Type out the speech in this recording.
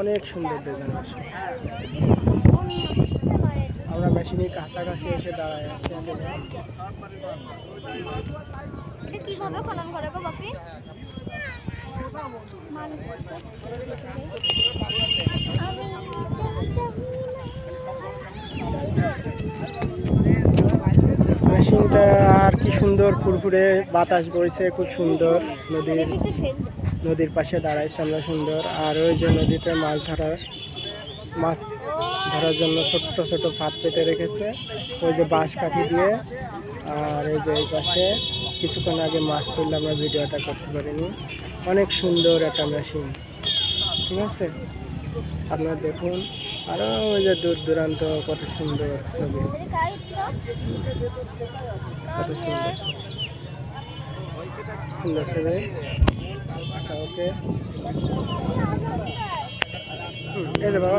অনেক সুন্দর ডিজাইন পারে। আমরা মেশিনের কাছাকাছি এসে দাঁড়ায় আছি কীভাবে খনন করে গো বাপি? সুন্দর ফুরফুরে বাতাস বইছে খুব সুন্দর নদীর নদীর পাশে দাঁড়াইছে আমরা সুন্দর। আর ওই যে নদীতে মাছ ধরা মাছ ধরার জন্য ছোট্ট ছোট ফাঁদ পেতে রেখেছে। ওই যে বাঁশ কাঠি দিয়ে। আর এই যে এই পাশে কিছুক্ষণ আগে মাছ তুললে আমরা ভিডিওটা করতে পারিনি। অনেক সুন্দর একটা মেশিন ঠিক আছে? আপনারা দেখুন। আরও ওই যে দূর দূরান্ত কত সুন্দর ছবি। কত সুন্দর সুন্দর ছবি। আচ্ছা ওকে। এই যে বাবা।